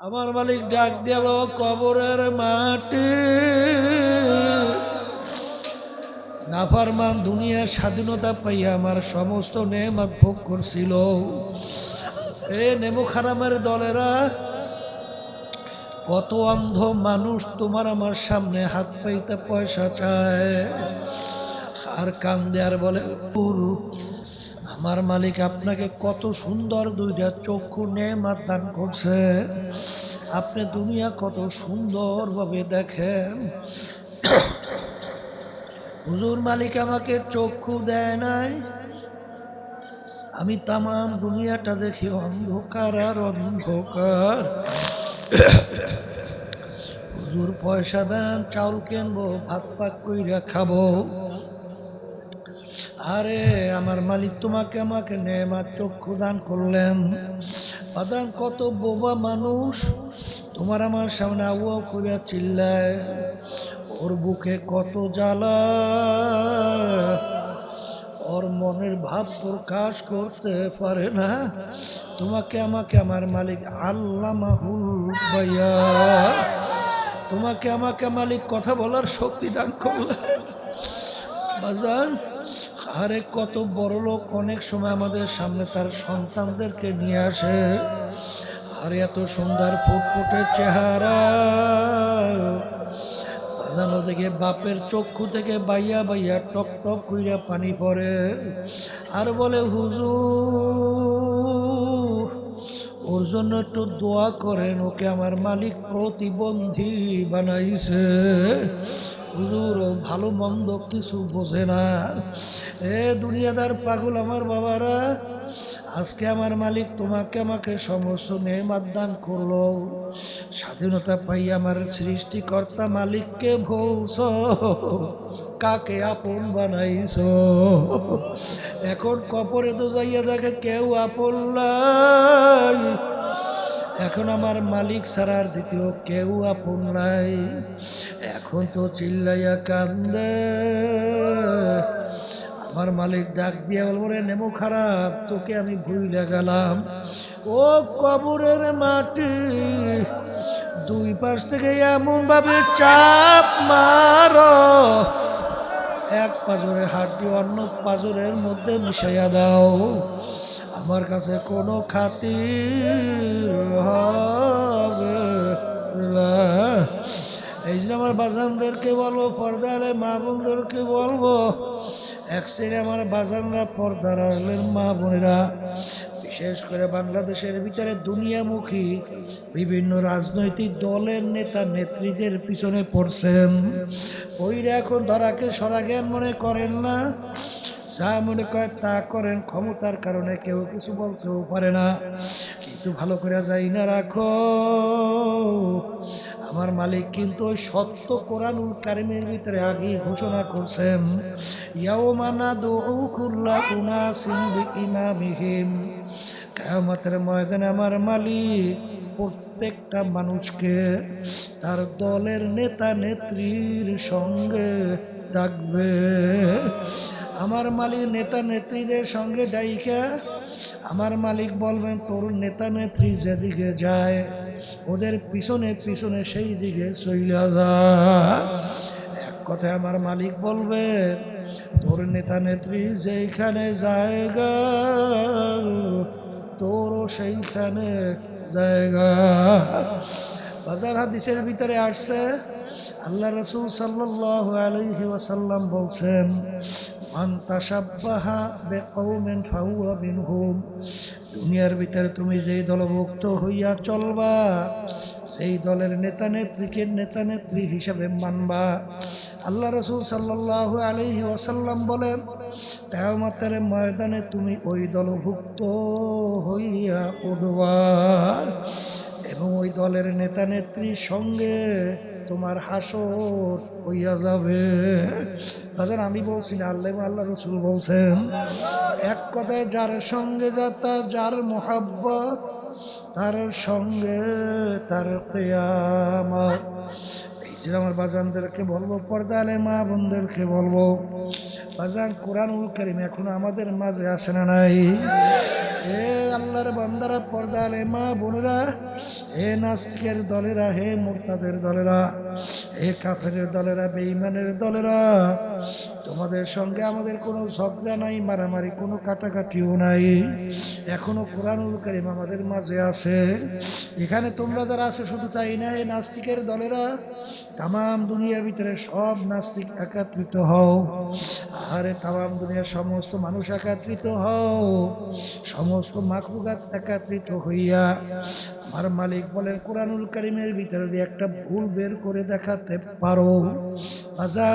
আমার মালিক ডাক দেব কবরের মাটি। নাফারমান দুনিয়ার স্বাধীনতা পাইয়া আমার সমস্ত নেমাত ভোগ করছিল। এ নেমু খারামের দলেরা কত অন্ধ মানুষ তোমার আমার সামনে হাত পাইতে পয়সা চায়। আর কান্দে আর বলে "উর, আমার মালিক আপনাকে কত সুন্দর দুইটা চক্ষু নেমাত দান করছে। আপনি দুনিয়া কত সুন্দরভাবে দেখেন। হুজুর মালিক আমাকে চক্ষু দেয় নাই। আমি তামাম দুনিয়াটা দেখি অন্ধকার আর অন্ধকার। হুজুর পয়সা দেন, চাউল কিনবো, ভাত পাক কইরা খাব। আরে, আমার মালিক তোমাকে আমাকে নেমা চক্ষু দান করলেন। আদান কত বোবা মানুষ। তোমার আমার সামনে আবু করিয়া চিল্লায়, ওর বুকে কত জ্বালা। ওর মনের ভাব প্রকাশ করতে পারে না। তোমাকে আমাকে আমার মালিক আল্লাহ ভাইয়া তোমাকে আমাকে মালিক কথা বলার শক্তি দান করলেন। বাজান আরে কত বড় লোক অনেক সময় আমাদের সামনে তার সন্তানদেরকে নিয়ে আসে। আর এত সুন্দর ফুটফুটে চেহারা। থেকে বাপের চক্ষু থেকে বাইয়া বাইয়া টক টক কইরা পানি পড়ে। আর বলে, হুজুর, ওর জন্য একটু দোয়া করেন, ওকে আমার মালিক প্রতিবন্ধী বানাইছে। হুজুর, ভালো মন্দ কিছু বোঝে না। এ দুনিয়াদার পাগল আমার বাবারা, আজকে আমার মালিক তোমাকে আমাকে সমস্ত নেমাত দান করল। স্বাধীনতা পাই আমার সৃষ্টিকর্তা মালিককে ভুলছ, কাকে আপন বানাইছ? এখন কপরে তো যাইয়া দেখে কেউ আপন নাই। এখন আমার মালিক ছাড়ার দ্বিতীয় কেউ আপন নাই। এখন চিল্লাইয়া কান্দে। আমার মালিক ডাক দিয়া বলব রে নেমো খারাপ, তোকে আমি ভুইলা গেলাম। ও কবরের মাটি, দুই পাশ থেকে এমন ভাবে চাপ মারো। এক পাজরে হাড্ডি অন্য পাজরের মধ্যে মিশাইয়া দাও। আমার কাছে কোনো খাতির হবে। এই জন্য আমার বাজানদেরকে বলব, পর্দারে মা বোনদেরকে বলব, এক শ্রেণি আমার বাজানরা পর্দার আড়ালের মা বোনেরা, বিশেষ করে বাংলাদেশের ভিতরে দুনিয়ামুখী বিভিন্ন রাজনৈতিক দলের নেতা নেত্রীদের পিছনে পড়ছেন। ওইরা এখন ধরাকে সরা জ্ঞান মনে করেন না, যা মনে করে তা করেন, ক্ষমতার কারণে কেউ কিছু বলতেও পারে না। কিন্তু ভালো করে যাই না রাখো আমার মালিক কিন্তু ওই সত্য কোরআনুল কারিমের ভিতরে আগেই ঘোষণা করছেন ইয়াওমানা দুউকুল্লা উনাসিন বিইমামিহিম। কিয়ামতের ময়দানে আমার মালিক প্রত্যেকটা মানুষকে তার দলের নেতা নেত্রীর সঙ্গে ডাকবে। আমার মালিক নেতা নেত্রীদের সঙ্গে ডাইকা, আমার মালিক বলবেন, তোর নেতা নেত্রী যেদিকে যায় ওদের পিছনে পিছনে সেই দিকে চইলা যা এক কথায় আমার মালিক বলবে, তোর নেতা নেত্রী যেইখানে জায়গা, তোরও সেইখানে জায়গা। বাজার হাদিসের ভিতরে আসছে, আল্লাহ রসুল সাল্লাহ আলহি ওয়াসাল্লাম বলছেন, মান তাসাব্বাহা বেকৌমেন ফাহুয়া মিনহুম। দুনিয়ার ভিতরে তুমি যেই দলভুক্ত হইয়া চলবা, সেই দলের নেতা নেত্রীকে নেতা নেত্রী হিসাবে মানবা। আল্লাহ রসুল সাল্লাহ আলহি ওয়াসাল্লাম বলেন, কেয়ামতের ময়দানে তুমি ওই দলভুক্ত হইয়া উঠবা এবং ওই দলের নেতা নেত্রীর সঙ্গে তোমার হাসর হইয়া যাবে। বাজার আমি বলছি না, আল্লাহ আল্লাহ রসুল বলছেন, এক কথায় যার সঙ্গে যাতা যার মোহাব্বত, তার সঙ্গে তার কেয়ামত। এই যে আমার বাজানদেরকে বলব, পর্দালে মা বোনদেরকে বলব, বাজান কোরআনুল করিম এখন আমাদের মাঝে আসে না নাই। আল্লাহর বান্দারা পর্দা আলে মা বোনেরা হে নাস্তিকের দলেরা, হে মোরতাদের দলেরা হে কাফের দলেরা, বেঈমানের দলেরা, তোমাদের সঙ্গে আমাদের কোনো ঝগড়া নাই, মারামারি কোনো কাটাকাটিও নাই। এখনও কোরআনুল করিম আমাদের মাঝে আছে। এখানে তোমরা যারা আছো শুধু তাই না এই নাস্তিকের দলেরা তাম দুনিয়ার ভিতরে সব নাস্তিক একাত্রিত হও। আরে তাম দুনিয়ার সমস্ত মানুষ একাত্রিত হও। সমস্ত মাকলুকাত একাত্রিত হইয়া আমার মালিক বলে কোরআনুল করিমের ভিতরে একটা ভুল বের করে দেখাতে পারো আজা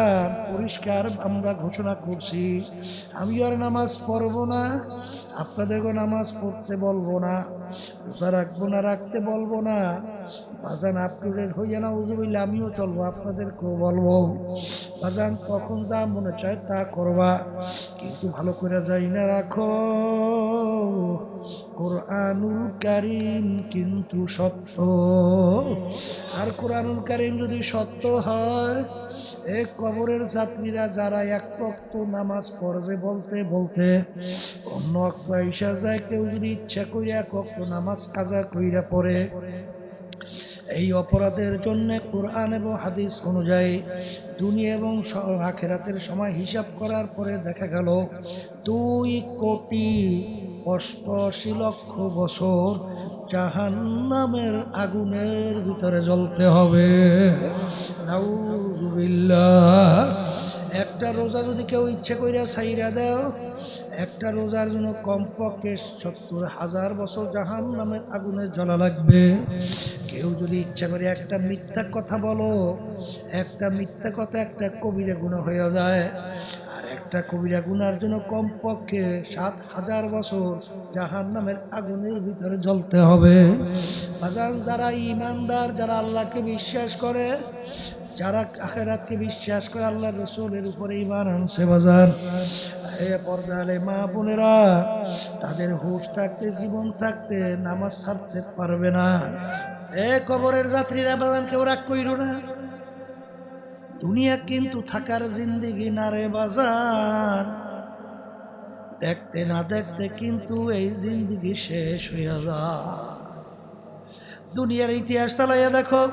পরিষ্কার আমরা ঘোষণা করছি। আমি আর নামাজ পড়ব না আপনাদেরকে নামাজ পড়তে বলব না, রোজা রাখব না, রাখতে বলব না বাজান আপনাদের হইয়া না উজুবিল্লা আমিও চলবো, আপনাদেরকেও বলব। বাজান তখন যা মনে চায় তা করবা, কিন্তু ভালো করে যাই না রাখো। কোরআনুল কারিম কিন্তু সত্য। আর কোরআনুল কারিম যদি সত্য হয় এক কবরের যাত্রীরা যারা এক রক্ত নামাজ পড়বে বলতে বলতে, অন্য অক্ত আইসা যায়, কেউ যদি ইচ্ছা কইরা এক রক্ত নামাজ কাজা কইরা পড়ে এই অপরাধের জন্য কোরআন এবং হাদিস অনুযায়ী দুনিয়া এবং আখেরাতের সময় হিসাব করার পরে দেখা গেল দুই কোটি অষ্টআশি লক্ষ বছর জাহান্নামের আগুনের ভিতরে জ্বলতে হবে। নাউজুবিল্লাহ। একটা রোজা যদি কেউ ইচ্ছে কইরা সাইরা দাও একটা রোজার জন্য কমপক্ষে সত্তর হাজার বছর জাহান নামের আগুনে জ্বলা লাগবে। কেউ যদি ইচ্ছা করে একটা মিথ্যা কথা বলো, একটা মিথ্যা কথা একটা কবিরা গুণা হয়ে যায়। আর একটা কবিরা গুনার জন্য কমপক্ষে সাত হাজার বছর জাহান নামের আগুনের ভিতরে জ্বলতে হবে। বাজান, যারা ইমানদার, যারা আল্লাহকে বিশ্বাস করে, যারা আখেরাতকে বিশ্বাস করে আল্লাহ রসুলের উপরে ইমান আনছে বাজার এ পর্দালে মা বোনেরা, তাদের হুশ থাকতে, জীবন থাকতে নামাজ ছাড়তে পারবে না। এ কবরের যাত্রীরা বাজান কেউ রাগ কইল না। দুনিয়া কিন্তু থাকার জিন্দিগি না রে বাজার দেখতে না দেখতে কিন্তু এই জিন্দিগি শেষ হইয়া যায়। দুনিয়ার ইতিহাস তালাইয়া দেখো।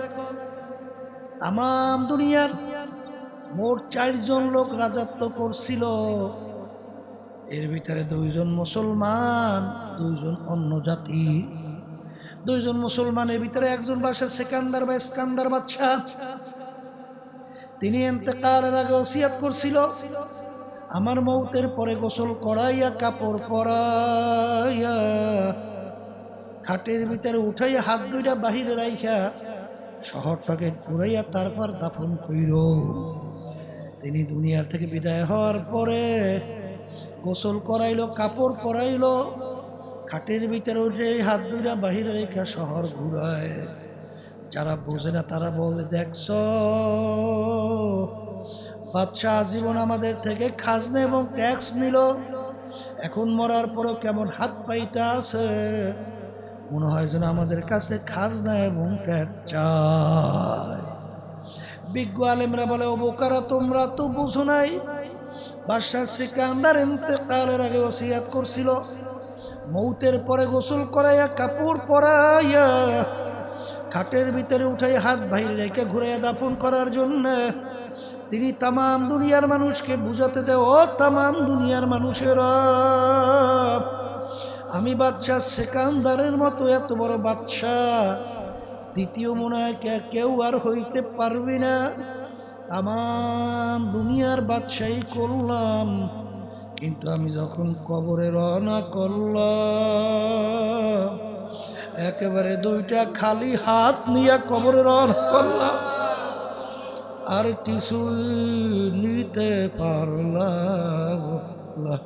তাম দুনিয়ার মোট চারজন লোক রাজত্ব করছিল। এর ভিতরে দুইজন মুসলমান, দুইজন অন্য জাতি। দুইজন মুসলমানের ভিতরে একজন বাসা সেকান্দার বা স্কান্দার বাচ্চা তিনি এতেকালের আগে ওসিয়াত করছিল। আমার মৌতের পরে গোসল করাইয়া, কাপড় পরাইয়া, খাটের ভিতরে উঠাইয়া, হাত দুইটা বাহিরে রাইখা, শহরটাকে ঘুরাইয়া তারপর দাফন কইর। তিনি দুনিয়ার থেকে বিদায় হওয়ার পরে গোসল করাইলো, কাপড় পরাইলো, খাটের ভিতরে উঠে হাত দুইটা বাহিরে রেখা শহর ঘুরায়। যারা বোঝে না তারা বলে, দেখছ বাচ্চা আজীবন আমাদের থেকে খাজনা এবং ট্যাক্স নিল। এখন মরার পরও কেমন হাত পাইটা আছে। মনে হয় যেন আমাদের কাছে খাজনা এবং ট্যাক্স চায় বিজ্ঞ আলেমরা বলে ও বোকারা তোমরা তো বুঝো নাই। বাদশাহ সিকান্দার ইন্তেকালের আগে ওসিয়াত করছিল। মৌতের পরে গোসল করাইয়া, কাপড় পরাইয়া, খাটের ভিতরে উঠাই হাত বাইরে রেখে ঘুরাইয়া দাফন করার জন্য তিনি তামাম দুনিয়ার মানুষকে বুঝাতে চায় ও তামাম দুনিয়ার মানুষেরা, আমি বাচ্চা সেকান্দারের মতো এত বড় বাচ্চা দ্বিতীয় মনে হয় কেউ আর হইতে পারবি না। আমার দুনিয়ার বাদশাহী করলাম কিন্তু আমি যখন কবরে রওনা করলাম, একেবারে দুইটা খালি হাত নিয়ে কবরে রওনা করলাম আর কিছু নিতে পারলাম না।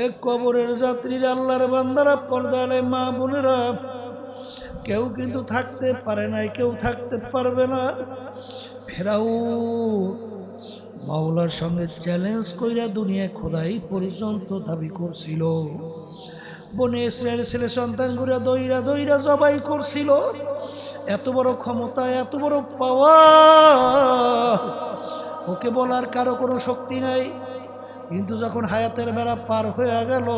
এ কবরের যাত্রীরা আল্লাহর বান্দারা পর্দালে মা বোনেরা কেউ কিন্তু থাকতে পারে নাই, কেউ থাকতে পারবে না। ফেরাও, মাওলার সঙ্গে চ্যালেঞ্জ কইরা দুনিয়ায় খোদাই পর্যন্ত দাবি করছিল। বনে ইসরায়েল ছেলে সন্তান করে দইরা দইরা জবাই করছিল। এত বড় ক্ষমতা, এত বড় পাওয়া ওকে বলার কারও কোনো শক্তি নাই। কিন্তু যখন হায়াতের বেড়া পার হয়ে গেল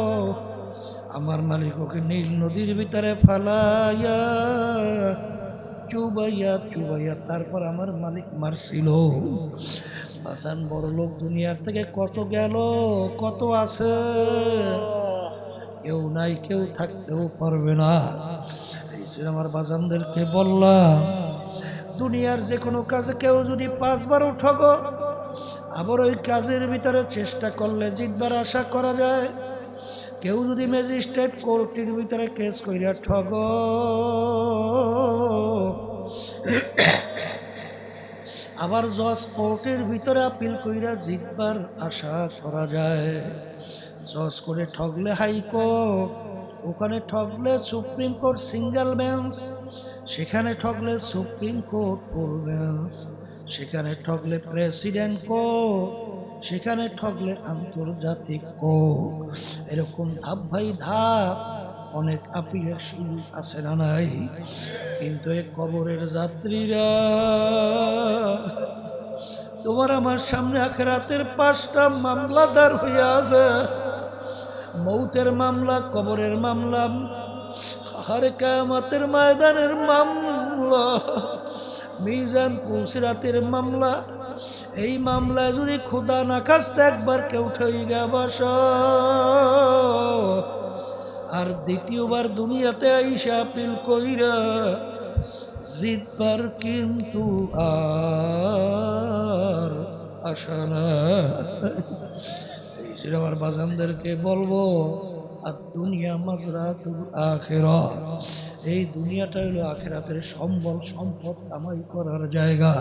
আমার মালিক ওকে নীল নদীর ভিতরে ফালাইয়া চুবাইয়া চুবাইয়া তারপর আমার মালিক মারছিল। বাসান বড় লোক দুনিয়ার থেকে কত গেল, কত আছে? কেউ নাই, কেউ থাকতেও পারবে না। এই জন্য আমার বাজানদেরকে বললাম, দুনিয়ার যে কোনো কাজে কেউ যদি পাঁচবার ঠগ আবার ওই কাজের ভিতরে চেষ্টা করলে জিতবার আশা করা যায়। কেউ যদি ম্যাজিস্ট্রেট কোর্টের ভিতরে কেস কইরা ঠগ। আবার জজ কোর্টের ভিতরে আপিল কইরা জিতবার আশা করা যায়। জজ করে ঠগলে হাইকোর্ট, ওখানে ঠগলে সুপ্রিম কোর্ট সিঙ্গেল বেঞ্চ সেখানে ঠগলে সুপ্রিম কোর্ট ফুল বেঞ্চ সেখানে ঠগলে প্রেসিডেন্ট কোর্ট সেখানে ঠকলে আন্তর্জাতিক কোর্ট। এরকম ধাপ ভাই ধাপ অনেক আপিলের সুযোগ আছে না নাই? কিন্তু এই কবরের যাত্রীরা, তোমার আমার সামনে আখেরাতের পাঁচটা মামলাদার হইয়া আছে। মৌতের মামলা, কবরের মামলা, হারে কায়ামাতের ময়দানের মামলা, মিজান পুলসিরাতের মামলা এই মামলায় যদি খুদা না কাছতে একবার কেউ ঠই গা বস। আর দ্বিতীয়বার দুনিয়াতে আইসা আপিল কইরা জিতবার কিন্তু আর আশা না আমার বাজানদেরকে বলব, আর দুনিয়া মাজরাত আখেরা এই দুনিয়াটা হলো আখেরাতের সম্বল, সম্পদ কামাই করার জায়গা।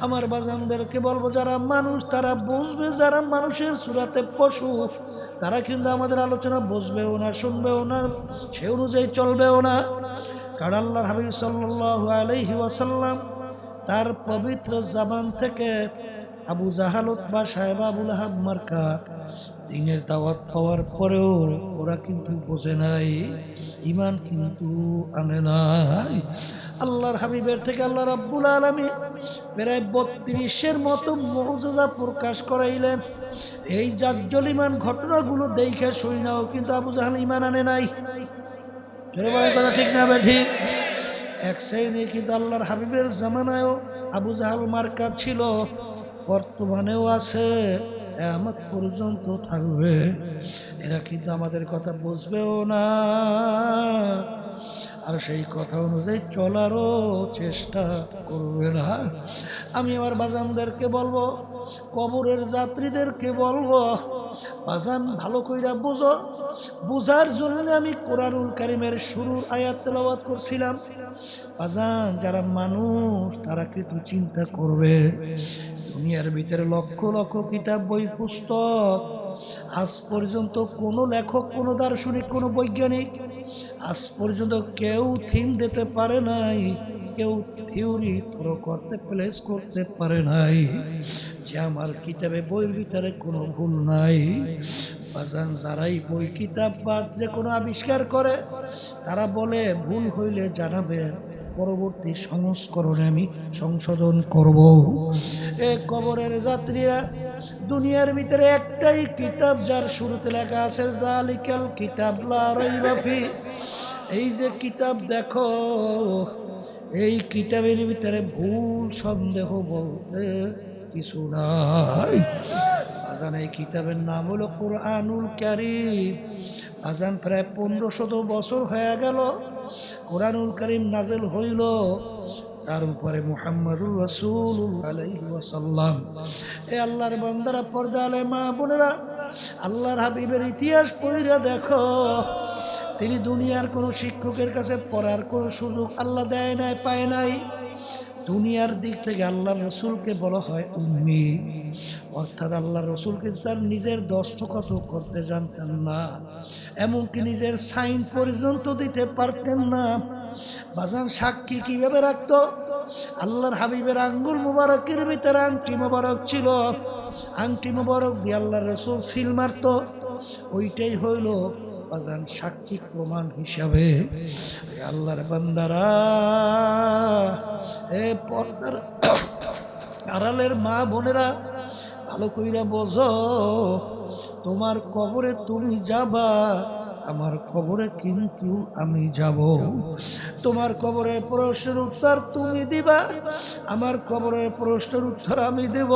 আমার বাজানদেরকে বলব, যারা মানুষ, তারা বুঝবে, যারা মানুষের চূড়াতে পশু, তারা কিন্তু আমাদের আলোচনা বুঝবেও না, শুনবেও না, সে অনুযায়ী চলবেও না। কারণ আল্লাহর হাবিব সাল্লাল্লাহু আলাইহি ওয়াসাল্লাম তার পবিত্র জাবান থেকে আবু জাহালত বা সাহেব আবুল আহাব মার্কা দিনের দাওয়াত পাওয়ার পরেও ওরা কিন্তু বোঝে নাই ইমান কিন্তু আনে নাই। আল্লাহর হাবিবের থেকে আল্লাহ রাব্বুল আলমী প্রায় বত্রিশের মতো মৌজাজা প্রকাশ করাইলেন। এই জাজ্জলিমান ঘটনাগুলো দেখে শুই নাও, কিন্তু আবু জাহাল ইমান আনে নাই। কথা ঠিক না বে ঠিক? এক শ্রেণি কিন্তু আল্লাহর হাবিবের জামানায়ও আবু জাহাল মার্কা ছিল, বর্তমানেও আছে। আমার পর্যন্ত থাকবে। এরা কিন্তু আমাদের কথা বুঝবেও না। আর সেই কথা অনুযায়ী চলারও চেষ্টা করবে না। আমি আমার বাজানদেরকে বলব, কবরের যাত্রীদেরকে বলব, বাজান, ভালো কইরা বুঝো। বুঝার জন্য আমি কোরআনুল কারিমের শুরুর আয়াত তেলাওয়াত করছিলাম। বাজান, যারা মানুষ, তারা কিন্তু চিন্তা করবে। দুনিয়ার ভিতরে লক্ষ লক্ষ কিতাব, বই, পুস্তক। আজ পর্যন্ত কোনো লেখক, কোনো দার্শনিক, কোনো বৈজ্ঞানিক আজ পর্যন্ত কেউ থিম দিতে পারে নাই, কেউ থিওরি থ্রো করতে, প্লেস করতে পারে নাই যে আমার কিতাবে, বইয়ের ভিতরে কোনো ভুল নাই। বাজান যারাই বই, কিতাব বা যে কোনো আবিষ্কার করে, তারা বলে, ভুল হইলে জানাবেন। পরবর্তী সংস্করণে আমি সংশোধন করব। এ কবরের যাত্রীরা, দুনিয়ার ভিতরে একটাই কিতাব যার শুরুতে লেখা আছে, জালিকাল কিতাব লা রাইবা ফি। এই যে কিতাব দেখো, এই কিতাবের ভিতরে ভুল সন্দেহ বলতে কিছু নাই। আজান এই কিতাবের নাম হলো কোরআনুল কারিম। আজান প্রায় পনেরো শত বছর হয়ে গেল। কোরআনুল করিম নাজেল হইল। তার উপরে মুহাম্মদুর রসুল আলাইসাল্লাম এ আল্লাহর বন্দারা পর্দা আলে মা বোনেরা, আল্লাহর হাবিবের ইতিহাস পড়িরা দেখো। তিনি দুনিয়ার কোনো শিক্ষকের কাছে পড়ার কোনো সুযোগ আল্লাহ দেয় নাই, পায় নাই। দুনিয়ার দিক থেকে আল্লাহ রসুলকে বলা হয় উম্মি। অর্থাৎ আল্লাহ রসুল কিন্তু তার নিজের দস্তখত করতে জানতেন না, এমনকি নিজের সাইন পর্যন্ত দিতে পারতেন না। বাজান সাক্ষী কীভাবে রাখতো? আল্লাহর হাবিবের আঙ্গুল মুবারকের ভিতরে আংটি মুবারক ছিল। আংটি মুবারক দিয়ে আল্লাহ রসুল সিল মারত। ওইটাই হইল বাজান সাক্ষী প্রমাণ হিসাবে। আল্লাহর বান্দারা, এ পর্দার আড়ালের মা বোনেরা ভালো কইরা বোঝো, তোমার কবরে তুমি যাবা, আমার কবরে কিন্তু আমি যাব। তোমার কবরের প্রশ্নের উত্তর তুমি দিবা, আমার কবরের প্রশ্নের উত্তর আমি দেব।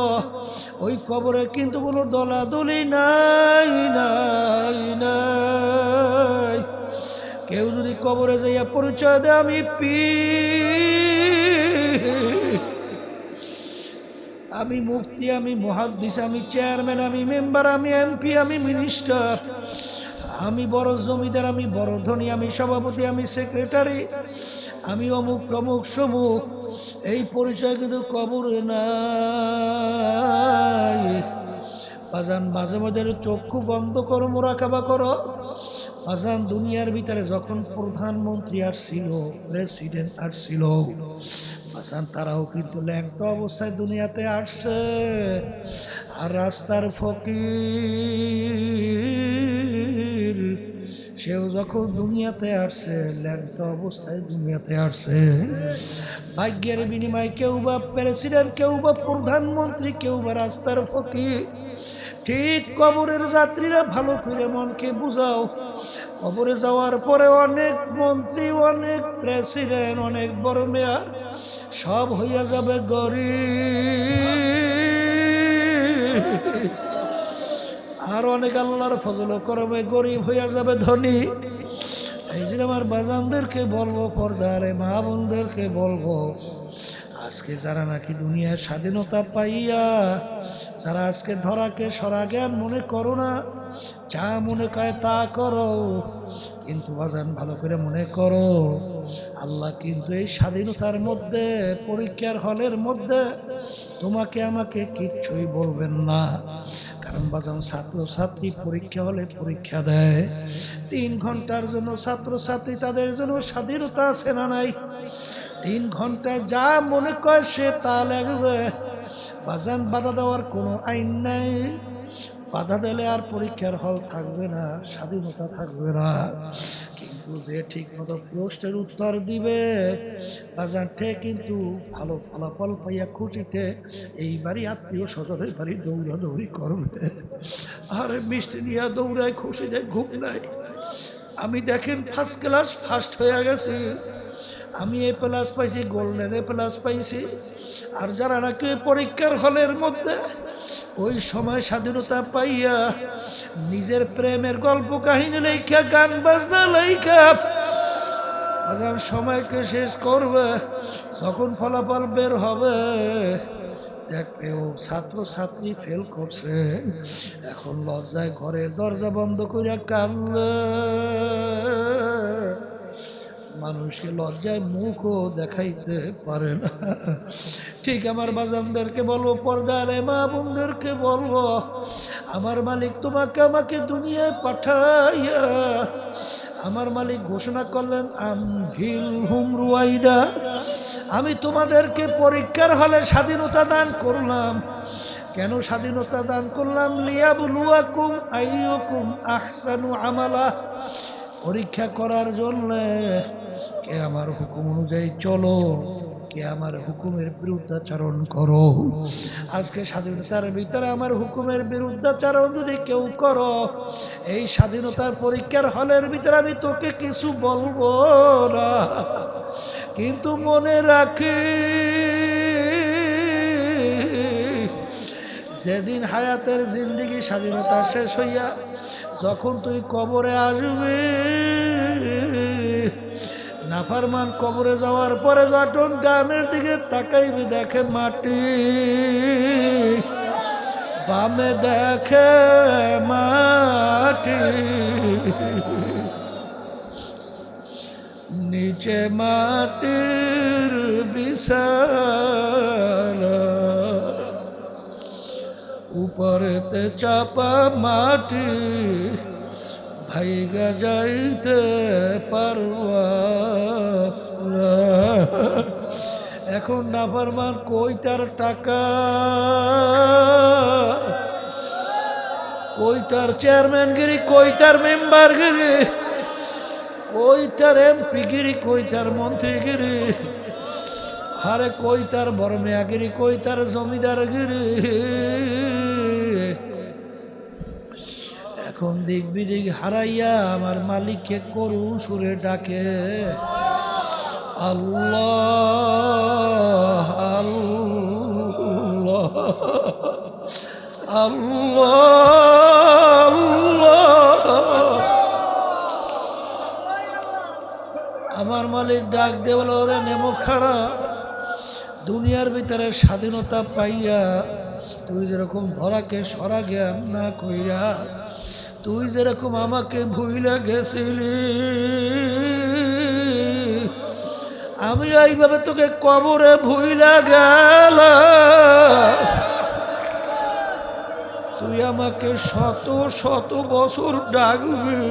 ওই কবরে কিন্তু কোনো দলাদলি নাই নাই নাই। কেউ যদি কবরে যাইয়া পরিচয় দেয়, আমি পি আমি মুফতি, আমি মহাদ্দিস, আমি চেয়ারম্যান, আমি মেম্বার, আমি এমপি, আমি মিনিস্টার। আমি বড় জমিদার, আমি বড় ধনী, আমি সভাপতি, আমি সেক্রেটারি, আমি অমুক প্রমুখ সমুখ এই পরিচয় কিন্তু কবরে নাই। বাজান, মাঝে মাঝে চক্ষু বন্ধ করো, মোরাকাবা করো। বাজান, দুনিয়ার ভিতরে যখন প্রধানমন্ত্রী আর আসছিল, প্রেসিডেন্ট আর আসছিল বাজান তারাও কিন্তু ল্যাংটো অবস্থায় দুনিয়াতে আসছে। আর রাস্তার ফকির, সেও যখন দুনিয়াতে আসছে, ল্যাংটো অবস্থায় দুনিয়াতে আসছে। ভাগ্যের বিনিময়ে কেউ বা প্রেসিডেন্ট, কেউ বা প্রধানমন্ত্রী, কেউ বা রাস্তার ফকির, ঠিক কবরের যাত্রীরা ভালো করে মনকে বুঝাও। কবরে যাওয়ার পরে অনেক মন্ত্রী, অনেক প্রেসিডেন্ট, অনেক বড় মেয়া সব হইয়া যাবে গরিব। আর অনেক আল্লাহর ফজল করবে গরিব হইয়া যাবে ধনী। এই জন্য আমার বাজানদেরকে বলব, পর্দারে মা বোনদেরকে বলব, আজকে যারা নাকি দুনিয়ার স্বাধীনতা পাইয়া, যারা আজকে ধরাকে সরা জ্ঞান মনে করো না, যা মনে করে তা করো। কিন্তু বাজান, ভালো করে মনে করো, আল্লাহ কিন্তু এই স্বাধীনতার মধ্যে, পরীক্ষার হলের মধ্যে তোমাকে আমাকে কিচ্ছুই বলবেন না। কারণ বাজান ছাত্রছাত্রী পরীক্ষা হলে পরীক্ষা দেয়। তিন ঘণ্টার জন্য ছাত্রছাত্রী, তাদের জন্য স্বাধীনতা আছে না নাই? তিন ঘণ্টা যা মনে করে সে তা লাগবে। বাজান বাধা দেওয়ার কোনো আইন নাই। বাধা দিলে আর পরীক্ষার হল থাকবে না, স্বাধীনতা থাকবে না। কিন্তু যে ঠিক মতো প্রশ্নের উত্তর দিবে বাজার ঠিক কিন্তু ভালো ফলাফল পাইয়া খুশিতে এইবারই আত্মীয় স্বজনের বাড়ি দৌড়াদৌড়ি করবে। আর মিষ্টি নিয়ে দৌড়ায় খুশিতে ঘুম নাই। আমি দেখেন ফার্স্ট ক্লাস ফার্স্ট হয়ে গেছি। আমি এ প্লাস পাইছি গোল্ডেন এ প্লাস পাইছি। আর যারা নাকি পরীক্ষার হলের মধ্যে ওই সময় স্বাধীনতা পাইয়া নিজের প্রেমের গল্প কাহিনী লেখা, গান বাজনা লেখা আজান সময়কে শেষ করবে, যখন ফলাফল বের হবে। দেখবে ও ছাত্র ছাত্রী ফেল করছে। এখন লজ্জায় ঘরের দরজা বন্ধ করিয়া কান্দে মানুষকে লজ্জায় মুখও দেখাইতে পারে না। ঠিক আমার বাজানদেরকে বলব, পর্দারে মা বোনদেরকে বলব, আমার মালিক তোমাকে আমাকে দুনিয়ায় পাঠাইয়া, আমার মালিক ঘোষণা করলেন আমহিল আমি তোমাদেরকে পরীক্ষার হলে স্বাধীনতা দান করলাম। কেন স্বাধীনতা দান করলাম? লিয়াবুলুয়াকুম আইয়ুকুম আহসানু আমালা। পরীক্ষা করার জন্য কে আমার হুকুম অনুযায়ী চলো, কে আমার হুকুমের বিরুদ্ধাচারণ করো। আজকে স্বাধীনতার ভিতরে আমার হুকুমের বিরুদ্ধাচারণ যদি কেউ করো, এই স্বাধীনতার পরীক্ষার হলের ভিতরে আমি তোকে কিছু বলব না। কিন্তু মনে রাখি, যেদিন হায়াতের জিন্দিগি স্বাধীনতা শেষ হইয়া যখন তুই কবরে আসবি নাফারমান কবরে যাওয়ার পরে যখন ডানের দিকে তাকাইবি দেখে মাটি। বামে দেখে মাটি। নিচে মাটির বিছানা উপরেতে চাপা মাটি। ভাইগা যাইতে পারবা না। এখন নাফারমান কই তার টাকা। কই তার চেয়ারম্যানগিরি কই তার মেম্বারগিরি কই তার এমপিগিরি কই তার মন্ত্রীগিরি আরে কই তার বড় মেয়াগিরি কই তার জমিদারগিরি এখন দিক বিদিক হারাইয়া আমার মালিককে করুণ সুরে ডাকে। আল্লাহ আল্লাহ আল্লাহ আমার মালিক ডাক দিয়ে বলে, ওরে নেমো খারাপ দুনিয়ার ভিতরে স্বাধীনতা পাইয়া, তুই যেরকম ধরাকে সরা জ্ঞান না কইরা তুই যেরকম আমাকে ভুইলা গেছিলি, আমি এইভাবে তোকে কবরে ভুইলা গেল তুই আমাকে শত শত বছর ডাকবি,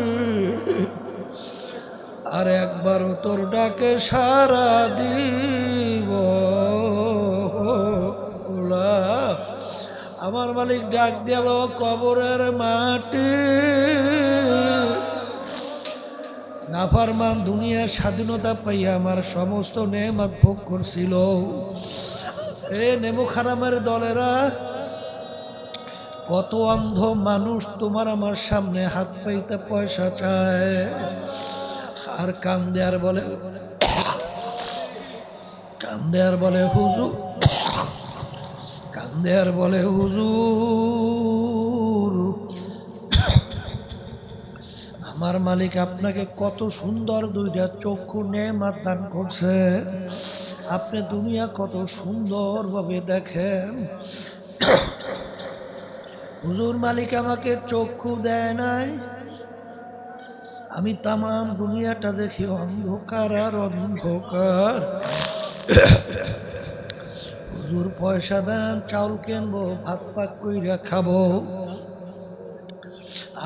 আর একবারও তোর ডাকে সারা দিব। আমার মালিক ডাক দেব কবরের মাটি। নাফারমান দুনিয়ার স্বাধীনতা পাইয়া আমার সমস্ত নেমাত ভোগ করছিল। এ নেমু খারামের দলেরা, কত অন্ধ মানুষ তোমার আমার সামনে হাত পাইতে পয়সা চায়। আর কান্দে আর বলে, কান্দে আর বলে, হুজুর আর বলে হুজুর। আমার মালিক আপনাকে কত সুন্দর দুইটা চক্ষু নেমাত দান করছে। আপনি দুনিয়া কত সুন্দরভাবে দেখেন। হুজুর মালিক আমাকে চক্ষু দেয় নাই। আমি তামাম দুনিয়াটা দেখি অন্ধকার আর অন্ধকার। হুজুর পয়সা দেন, চাউল কিনবো, ভাত পাক কইরা খাব।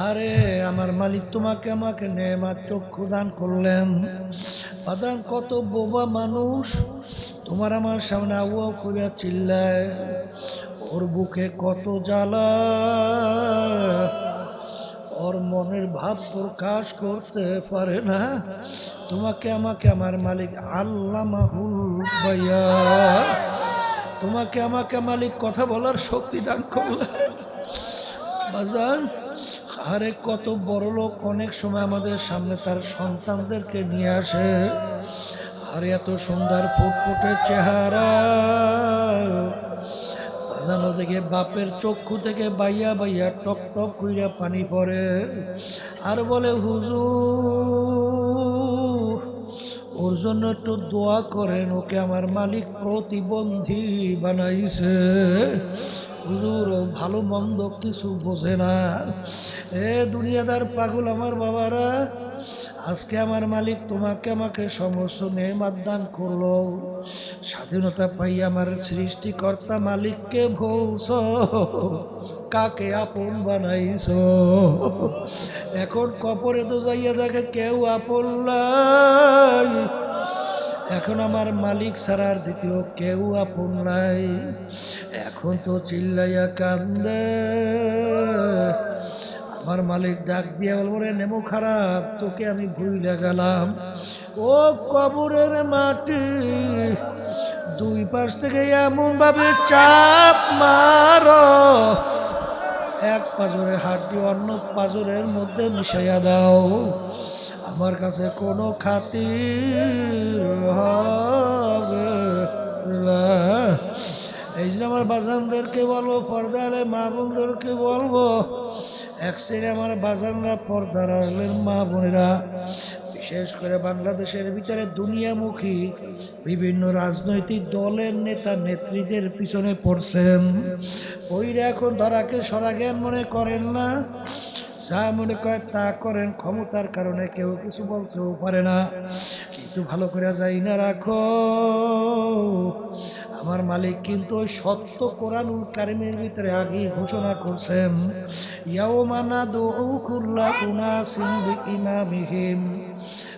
আরে, আমার মালিক তোমাকে আমাকে নেমা চক্ষু দান করলেন। বাদান কত বোবা মানুষ, তোমার আমার সামনে আবু করিয়া চিল্লায়, ওর বুকে কত জ্বালা। ওর মনের ভাব প্রকাশ করতে পারে না, তোমাকে আমাকে আমার মালিক আল্লাহ মাহুল ভাইয়া তোমাকে আমাকে মালিক কথা বলার শক্তি দান করলে। বাজান, আরে কত বড় লোক অনেক সময় আমাদের সামনে তার সন্তানদেরকে নিয়ে আসে। আর এত সুন্দর ফুটফুটে চেহারা। বাজানো থেকে বাপের চক্ষু থেকে বাইয়া বাইয়া টক টক কইরা পানি পড়ে। আর বলে, হুজুর ওর জন্য একটু দোয়া করেন, ওকে আমার মালিক প্রতিবন্ধী বানাইছে। হুজুর ভালো মন্দ কিছু বোঝে না। এ দুনিয়াদার পাগল আমার বাবারা আজকে আমার মালিক তোমাকে আমাকে সমস্ত নেমাত দান করল। স্বাধীনতা পাই আমার সৃষ্টিকর্তা মালিককে ভৌস কাকে আপন বানাইছ? এখন কপরে তো যাইয়া দেখে কেউ আপন নাই। এখন আমার মালিক ছাড়ার দ্বিতীয় কেউ আপন নাই। এখন তো চিল্লাইয়া কান্দে। আমার মালিক ডাক দিয়া বলব রে নেমো খারাপ, তোকে আমি ভুইলা গেলাম। ও কবরের মাটি, দুই পাশ থেকে এমন ভাবে চাপ মার। এক পাজরে হাড্ডি অন্য পাজরের মধ্যে মিশাইয়া দাও। আমার কাছে কোনো না। এই জন্য আমার বাজানদেরকে বলব, পর্দারে মা বোনদেরকে বলব এক সাইডে আমার বাজানরা, পর্দার আড়ালের মা বোনেরা, বিশেষ করে বাংলাদেশের ভিতরে দুনিয়ামুখী বিভিন্ন রাজনৈতিক দলের নেতা নেত্রীদের পিছনে পড়ছেন। ওইরা এখন ধরাকে সরা জ্ঞান মনে করেন না, যা মনে করে তা করেন, ক্ষমতার কারণে কেউ কিছু বলতেও পারে না। কিন্তু ভালো করে যাই না রাখো আমার মালিক কিন্তু ওই সত্য কোরআনুল কারিমের ভিতরে আগেই ঘোষণা করছেন ইয়াওমানা দুকুল্লা কুনা সিন্ধি ইমামিহিম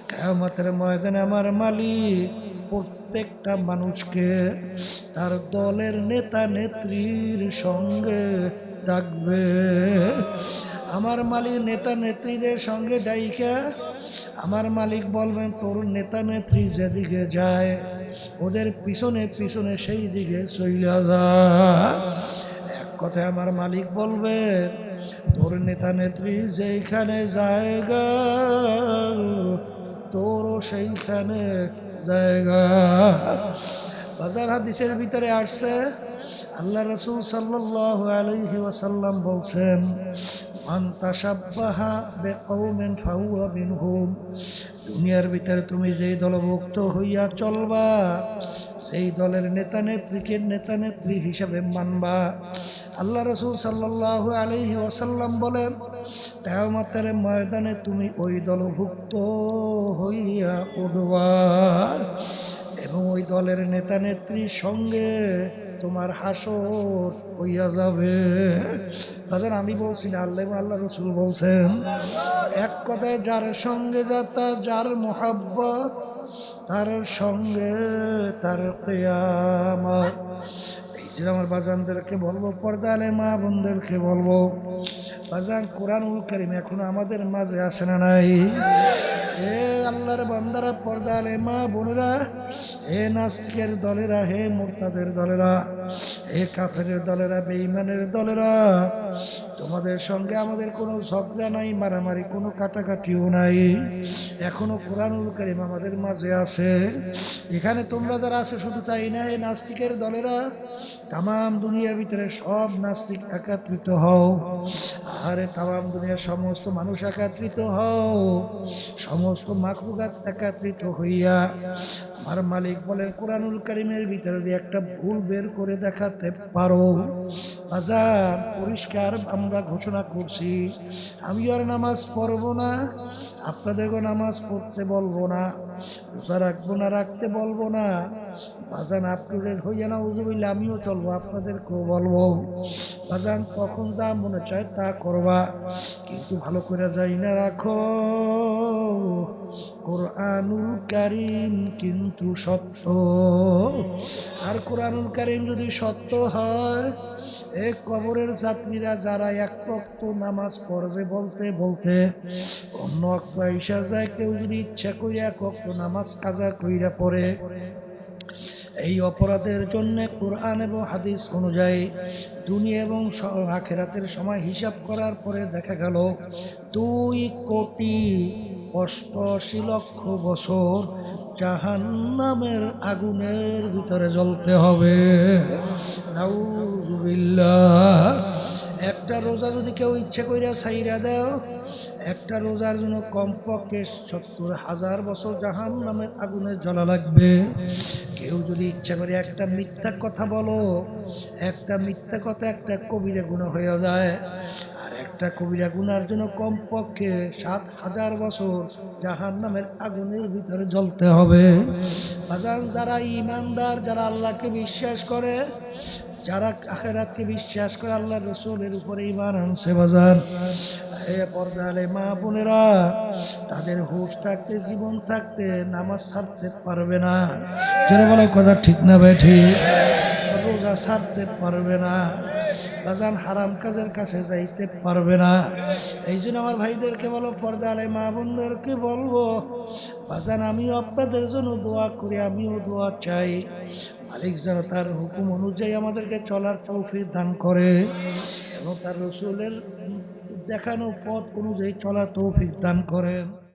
কেয়ামতের ময়দানে আমার মালিক প্রত্যেকটা মানুষকে তার দলের নেতা নেত্রীর সঙ্গে ডাকবে। আমার মালিক নেতা নেত্রীদের সঙ্গে ডাইকা, আমার মালিক বলবেন, তোর নেতা নেত্রী যেদিকে যায় ওদের পিছনে পিছনে সেই দিকে চইলা যা এক কথায় আমার মালিক বলবে, তোর নেতা নেত্রী যেইখানে জায়গা, তোরও সেইখানে জায়গা। বাজার হাদিসের ভিতরে আসছে, আল্লাহ রসুল সাল্লাহ আলহি ওয়াসাল্লাম বলছেন, মান তাসাব্বাহা ফাহুয়া মিনহুম। দুনিয়ার ভিতরে তুমি যেই দলভুক্ত হইয়া চলবা, সেই দলের নেতা নেত্রীকে নেতা নেত্রী হিসাবে মানবা। আল্লাহ রসুল সাল্লাহ আলহি ওয়াসাল্লাম বলেন, কেয়ামতের ময়দানে তুমি ওই দলভুক্ত হইয়া উঠবা এবং ওই দলের নেতা নেত্রীর সঙ্গে তোমার হাসর হইয়া যাবে। বাজার আমি বলছি না, আল্লাহ আল্লাহ রসুল বলছেন, এক কথায় যার সঙ্গে যাতা যার মোহাব্বত, তার সঙ্গে তার কেয়ামত। এই যে আমার বাজানদেরকে বলব, পর্দালে মা বোনদেরকে বলব, বাজান কোরআনুল করিম এখন আমাদের মাঝে আসে না নাই? হে আল্লাহর বান্দারা, পর্দালে মা বোনেরা হে নাস্তিকের দলেরা, হে মোরতাদের দলেরা হে কাফের দলেরা, বেঈমানের দলেরা, তোমাদের সঙ্গে আমাদের কোনো ঝগড়া নাই, মারামারি, কোনো কাটাকাটিও নাই। এখনও কোরআনুল করিম আমাদের মাঝে আছে। এখানে তোমরা যারা আছো শুধু তাই না এই নাস্তিকের দলেরা তাম দুনিয়ার ভিতরে সব নাস্তিক একাত্রিত হও। আরে তাম দুনিয়ার সমস্ত মানুষ একাত্রিত হও। সমস্ত মাখলুকাত একাত্রিত হইয়া। আমার মালিক বলে কোরআনুল করিমের ভিতরে একটা ভুল বের করে দেখাতে পারো আজা পরিষ্কার আমরা ঘোষণা করছি। আমি আর নামাজ পড়ব না আপনাদেরকে নামাজ পড়তে বলব না, রোজা রাখব না, রাখতে বলব না। বাজান আপনাদের হইয়া না উজুবিল্লা আমিও চলবো, আপনাদেরকেও বলব। বাজান তখন যা মনে চায় তা করবা, কিন্তু ভালো করে যাই না রাখো। কোরআনুল কারিম কিন্তু সত্য। আর কোরআনুল কারিম যদি সত্য হয় এক কবরের যাত্রীরা যারা এক রক্ত নামাজ পড়বে বলতে বলতে, অন্য অক্ত আইসা যায়, কেউ যদি ইচ্ছা কইরা এক রক্ত নামাজ কাজা কইরা পড়ে এই অপরাধের জন্য কোরআন এবং হাদিস অনুযায়ী দুনিয়া এবং আখেরাতের সময় হিসাব করার পরে দেখা গেল দুই কোটি অষ্টআশি লক্ষ বছর জাহান্নামের আগুনের ভিতরে জ্বলতে হবে। নাউজুবিল্লাহ। একটা রোজা যদি কেউ ইচ্ছে কইরা সাইরা দেও একটা রোজার জন্য কমপক্ষে সত্তর হাজার বছর জাহান নামের আগুনে জ্বলা লাগবে। কেউ যদি ইচ্ছা করে একটা মিথ্যা কথা বলো, একটা মিথ্যা কথা একটা কবিরা গুণ হয়ে যায়। আর একটা কবিরা গুনার জন্য কমপক্ষে সাত হাজার বছর জাহান নামের আগুনের ভিতরে জ্বলতে হবে। যারা ইমানদার, যারা আল্লাহকে বিশ্বাস করে, যারা আখেরাতকে বিশ্বাস করে আল্লাহ রসুলের উপরে ইমান আনছে বাজার এ পর্দালে মা বোনেরা, তাদের হুশ থাকতে, জীবন থাকতে নামাজ ছাড়তে পারবে না। যেন বলে কথা ঠিক না বেঠি রোজা ছাড়তে পারবে না। বাজান হারাম কাজের কাছে যাইতে পারবে না। এই জন্য আমার ভাইদেরকে বলো পর্দা পর্দালে মা বোনদেরকে বলব, বাজান, আমিও আপনাদের জন্য দোয়া করি, আমিও দোয়া চাই। মালিক যেন তার হুকুম অনুযায়ী আমাদেরকে চলার তৌফিক দান করে এবং তার রসুলের দেখানো পথ অনুযায়ী চলা তৌফিক দান করেন।